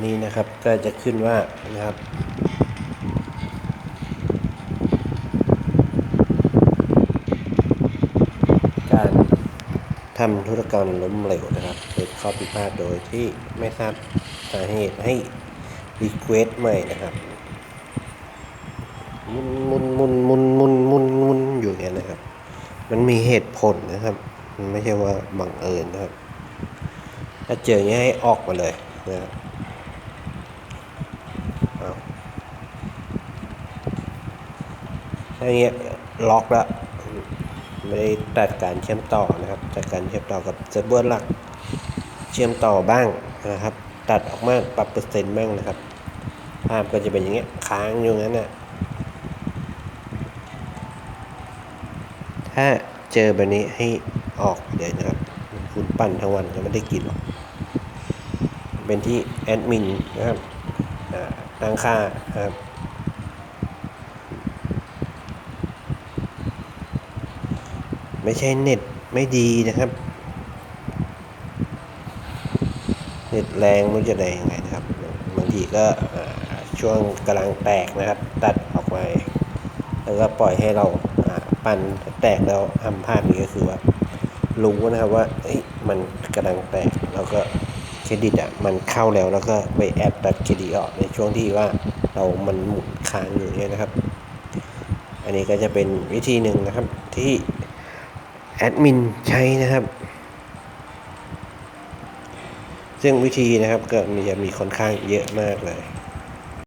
นนี้นะครับก็จะขึ้นว่านะครับการทำธุรกรรมล้มเหลวนะครับเกิดข้อผิดพลาดโดยที่ไม่ทราบสาเหตุให้รีเควสใหม่นะครับมุนมุนมุนมุนมุนมุนมุนอยู่อย่างนี้นะครับ มันมีเหตุผลนะครับ มันไม่ใช่ว่าบังเอิญนะครับ ถ้าเจออย่างนี้ให้ออกมาเลยนะครับเอา ถ้าอย่างเงี้ยล็อกแล้วไม่ได้ตัดการเชื่อมต่อนะครับตัดการเชื่อมต่อกับเซิร์ฟเวอร์หลัก เชื่อมต่อบ้างนะครับ ตัดออกมาปรับเปอร์เซ็นต์บ้างนะครับภาพก็จะเป็นอย่างเงี้ยค้างอยู่งั้นนะถ้าเจอแบบนี้ให้ออกเลยนะครับ คุณปั่นทั้งวันก็ไม่ได้กินหรอก เป็นที่แอดมินนะครับตั้งค่านะครับ ไม่ใช่เน็ตไม่ดีนะครับ เน็ตแรงมันจะแรงยังไงนะครับบางทีก็ช่วงกำลังแตกนะครับ ตัดออกไปแล้วก็ปล่อยให้เราปั่นแตกแล้วทำพลาดนี้ก็คือว่ารู้นะครับว่ามันกำลังแตกแล้วก็เครดิตอะมันเข้าแล้วแล้วก็ไปแอดตัดเครดิตออกในช่วงที่ว่าเรามันหมุนค้างอยู่เนี่ยนะครับ อันนี้ก็จะเป็นวิธีหนึ่งนะครับที่ แอดมินใช้นะครับ ซึ่งวิธีนะครับก็มีจะมีค่อนข้างเยอะมากเลย